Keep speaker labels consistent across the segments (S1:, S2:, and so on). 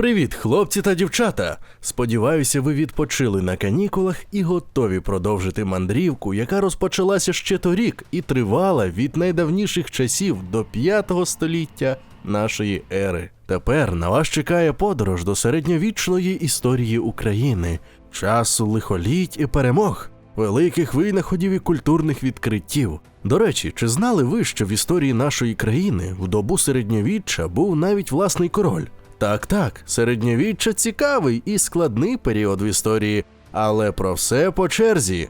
S1: Привіт, хлопці та дівчата! Сподіваюся, ви відпочили на канікулах і готові продовжити мандрівку, яка розпочалася ще торік і тривала від найдавніших часів до 5 століття нашої ери. Тепер на вас чекає подорож до середньовічної історії України, часу лихоліть і перемог, великих винаходів і культурних відкриттів. До речі, чи знали ви, що в історії нашої країни в добу середньовіччя був навіть власний король? Так, так, середньовіччя цікавий і складний період в історії, але про все по черзі.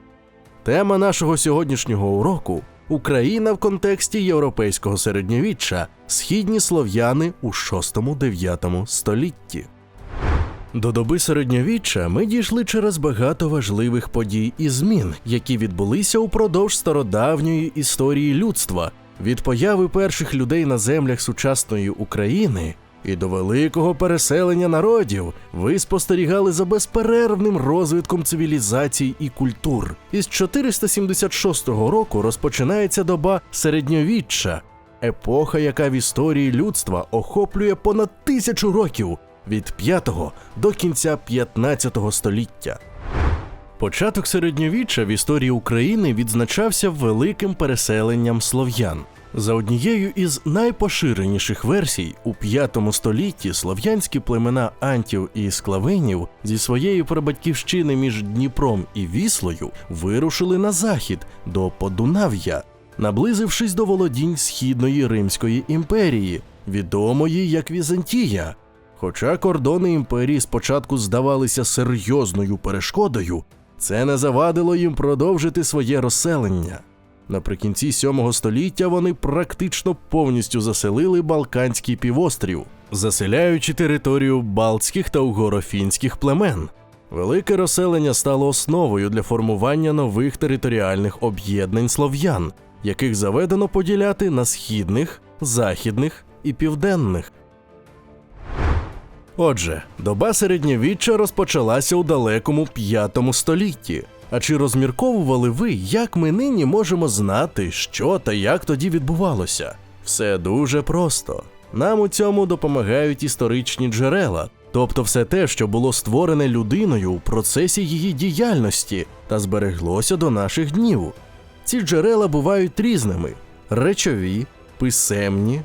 S1: Тема нашого сьогоднішнього уроку Україна в контексті європейського середньовіччя, східні слов'яни у 6-9 столітті. До доби середньовіччя ми дійшли через багато важливих подій і змін, які відбулися упродовж стародавньої історії людства, від появи перших людей на землях сучасної України і до великого переселення народів ви спостерігали за безперервним розвитком цивілізацій і культур. Із 476 року розпочинається доба середньовіччя, епоха, яка в історії людства охоплює понад тисячу років від 5 до кінця 15 століття. Початок середньовіччя в історії України відзначався великим переселенням слов'ян. За однією із найпоширеніших версій, у 5 столітті слов'янські племена антів і склавенів зі своєї прабатьківщини між Дніпром і Віслою вирушили на захід до Подунав'я, наблизившись до володінь Східної Римської імперії, відомої як Візантія. Хоча кордони імперії спочатку здавалися серйозною перешкодою, це не завадило їм продовжити своє розселення. Наприкінці 7 століття вони практично повністю заселили Балканський півострів, заселяючи територію балтських та угорофінських племен. Велике розселення стало основою для формування нових територіальних об'єднань слов'ян, яких заведено поділяти на східних, західних і південних. Отже, доба середньовіччя розпочалася у далекому п'ятому столітті. А чи розмірковували ви, як ми нині можемо знати, що та як тоді відбувалося? Все дуже просто. Нам у цьому допомагають історичні джерела, тобто все те, що було створене людиною у процесі її діяльності та збереглося до наших днів. Ці джерела бувають різними: речові, писемні,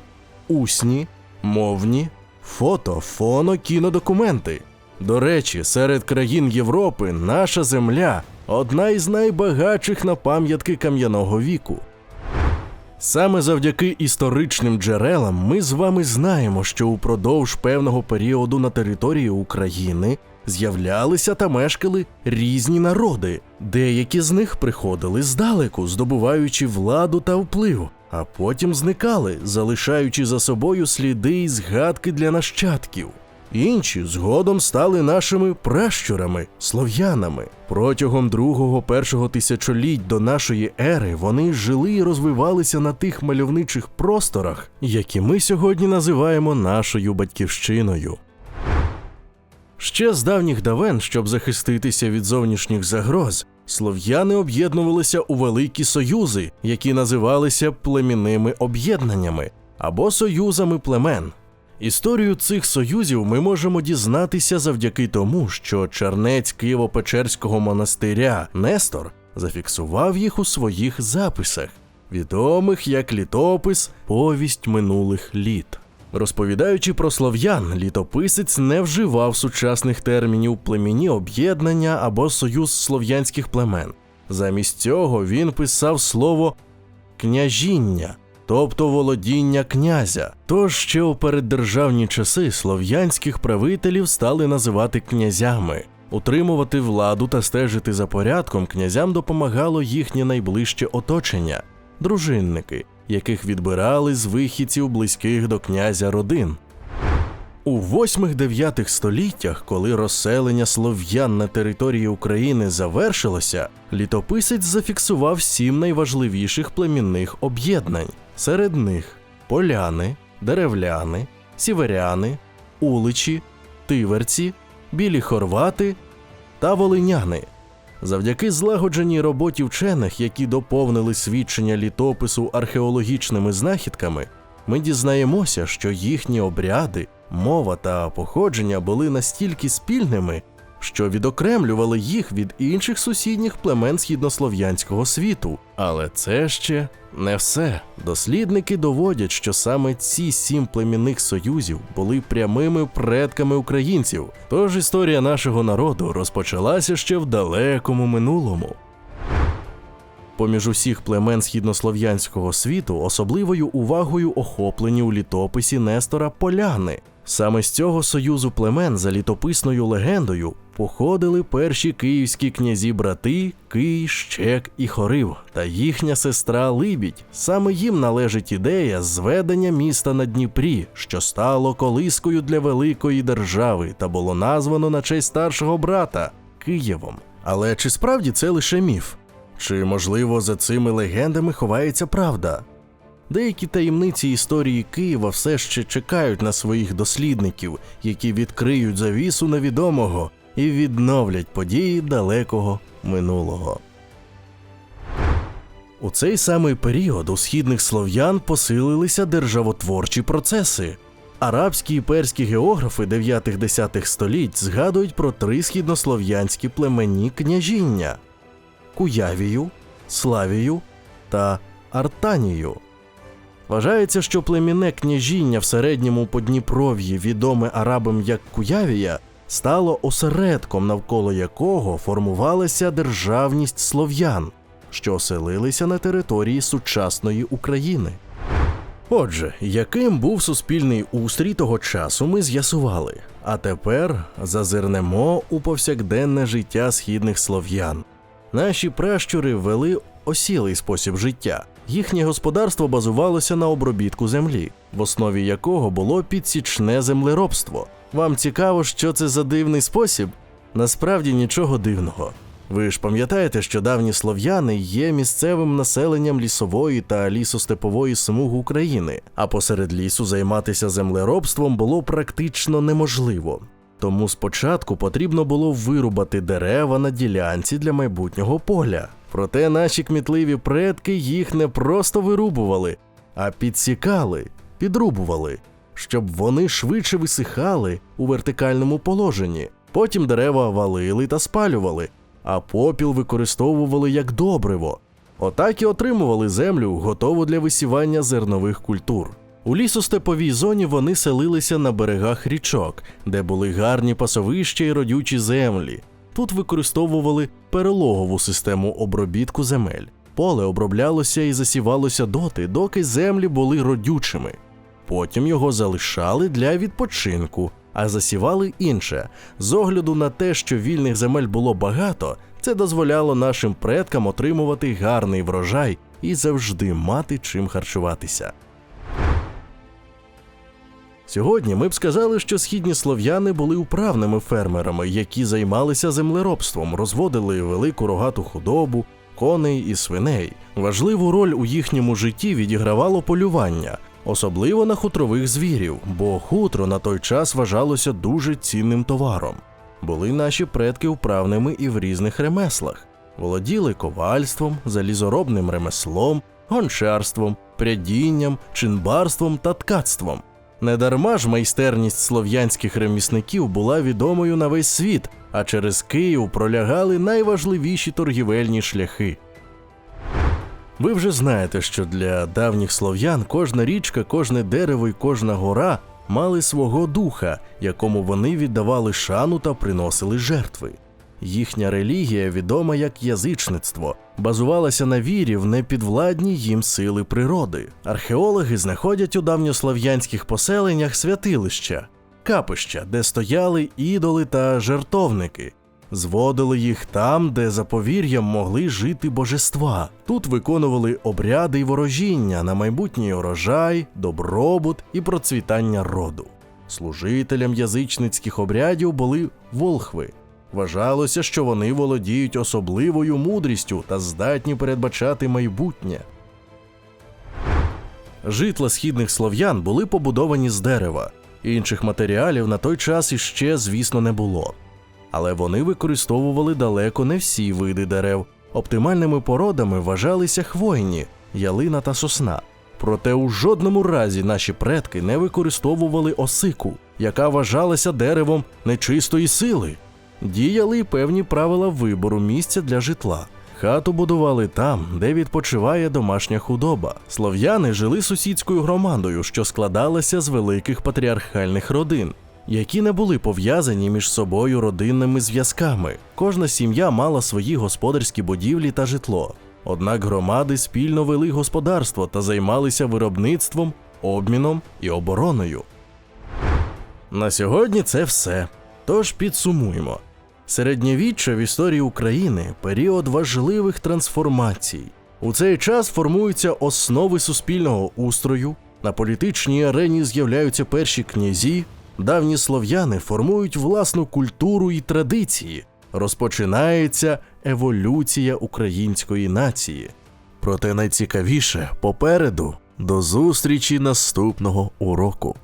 S1: усні, мовні, фото, фоно, кінодокументи. До речі, серед країн Європи наша земля одна із найбагатших на пам'ятки кам'яного віку. Саме завдяки історичним джерелам ми з вами знаємо, що упродовж певного періоду на території України з'являлися та мешкали різні народи. Деякі з них приходили здалеку, здобуваючи владу та вплив, а потім зникали, залишаючи за собою сліди і згадки для нащадків. Інші згодом стали нашими пращурами, слов'янами. Протягом другого першого тисячоліть до нашої ери вони жили і розвивалися на тих мальовничих просторах, які ми сьогодні називаємо нашою батьківщиною. Ще з давніх давен, щоб захиститися від зовнішніх загроз, слов'яни об'єднувалися у великі союзи, які називалися племінними об'єднаннями або союзами племен. Історію цих союзів ми можемо дізнатися завдяки тому, що чернець Києво-Печерського монастиря Нестор зафіксував їх у своїх записах, відомих як літопис Повість минулих літ. Розповідаючи про слов'ян, літописець не вживав сучасних термінів племінні об'єднання або союз слов'янських племен. Замість цього він писав слово княжіння тобто володіння князя. Тож ще у переддержавні часи слов'янських правителів стали називати князями. Утримувати владу та стежити за порядком князям допомагало їхнє найближче оточення дружинники, яких відбирали з вихідців близьких до князя родин. У 8-9 століттях, коли розселення слов'ян на території України завершилося, літописець зафіксував сім найважливіших племінних об'єднань. Серед них поляни, деревляни, сіверяни, уличі, тиверці, білі хорвати та волиняни. Завдяки злагодженій роботі вчених, які доповнили свідчення літопису археологічними знахідками, ми дізнаємося, що їхні обряди, мова та походження були настільки спільними, що відокремлювали їх від інших сусідніх племен східнослов'янського світу. Але це ще не все. Дослідники доводять, що саме ці сім племінних союзів були прямими предками українців. Тож історія нашого народу розпочалася ще в далекому минулому. Поміж усіх племен східнослов'янського світу особливою увагою охоплені у літописі Нестора поляни. Саме з цього союзу племен за літописною легендою походили перші київські князі брати Кий, Щек і Хорив та їхня сестра Либідь. Саме їм належить ідея зведення міста на Дніпрі, що стало колискою для великої держави та було названо на честь старшого брата Києвом. Але чи справді це лише міф? Чи, можливо, за цими легендами ховається правда? Деякі таємниці історії Києва все ще чекають на своїх дослідників, які відкриють завісу невідомого і відновлять події далекого минулого. У цей самий період у східних слов'ян посилилися державотворчі процеси. Арабські і перські географи 9-10 століть згадують про три східнослов'янські племенні княжіння Куявію, Славію та Артанію. Вважається, що племінне княжіння в середньому Подніпров'ї, відоме арабам як Куявія, стало осередком, навколо якого формувалася державність слов'ян, що оселилися на території сучасної України. Отже, яким був суспільний устрій того часу, ми з'ясували. А тепер зазирнемо у повсякденне життя східних слов'ян. Наші пращури вели осілий спосіб життя. Їхнє господарство базувалося на обробітку землі, в основі якого було підсічне землеробство. Вам цікаво, що це за дивний спосіб? Насправді нічого дивного. Ви ж пам'ятаєте, що давні слов'яни є місцевим населенням лісової та лісостепової смуг України, а посеред лісу займатися землеробством було практично неможливо. Тому спочатку потрібно було вирубати дерева на ділянці для майбутнього поля. Проте наші кмітливі предки їх не просто вирубували, а підсікали, підрубували, щоб вони швидше висихали у вертикальному положенні. Потім дерева валили та спалювали, а попіл використовували як добриво. Отак і отримували землю, готову для висівання зернових культур. У лісостеповій зоні вони селилися на берегах річок, де були гарні пасовища і родючі землі. Тут використовували перелогову систему обробітку земель. Поле оброблялося і засівалося доти, доки землі були родючими. Потім його залишали для відпочинку, а засівали інше. З огляду на те, що вільних земель було багато, це дозволяло нашим предкам отримувати гарний врожай і завжди мати чим харчуватися. Сьогодні ми б сказали, що східні слов'яни були управними фермерами, які займалися землеробством, розводили велику рогату худобу, коней і свиней. Важливу роль у їхньому житті відігравало полювання, особливо на хутрових звірів, бо хутро на той час вважалося дуже цінним товаром. Були наші предки вправними і в різних ремеслах, володіли ковальством, залізоробним ремеслом, гончарством, прядінням, чинбарством та ткацтвом. Недарма ж майстерність слов'янських ремісників була відомою на весь світ, а через Київ пролягали найважливіші торгівельні шляхи. Ви вже знаєте, що для давніх слов'ян кожна річка, кожне дерево і кожна гора мали свого духа, якому вони віддавали шану та приносили жертви. Їхня релігія, відома як язичництво, базувалася на вірі в непідвладні їм сили природи. Археологи знаходять у давньослов'янських поселеннях святилища, капища, де стояли ідоли та жертовники. Зводили їх там, де за повір'ям могли жити божества. Тут виконували обряди й ворожіння на майбутній урожай, добробут і процвітання роду. Служителям язичницьких обрядів були волхви. Вважалося, що вони володіють особливою мудрістю та здатні передбачати майбутнє. Житла східних слов'ян були побудовані з дерева. Інших матеріалів на той час іще, звісно, не було. Але вони використовували далеко не всі види дерев. Оптимальними породами вважалися хвойні, ялина та сосна. Проте у жодному разі наші предки не використовували осику, яка вважалася деревом нечистої сили. Діяли й певні правила вибору місця для житла. Хату будували там, де відпочиває домашня худоба. Слов'яни жили сусідською громадою, що складалася з великих патріархальних родин, які не були пов'язані між собою родинними зв'язками. Кожна сім'я мала свої господарські будівлі та житло. Однак громади спільно вели господарство та займалися виробництвом, обміном і обороною. На сьогодні це все. Тож підсумуємо. Середньовіччя в історії України період важливих трансформацій. У цей час формуються основи суспільного устрою, на політичній арені з'являються перші князі, давні слов'яни формують власну культуру і традиції, розпочинається еволюція української нації. Проте найцікавіше попереду до зустрічі наступного уроку.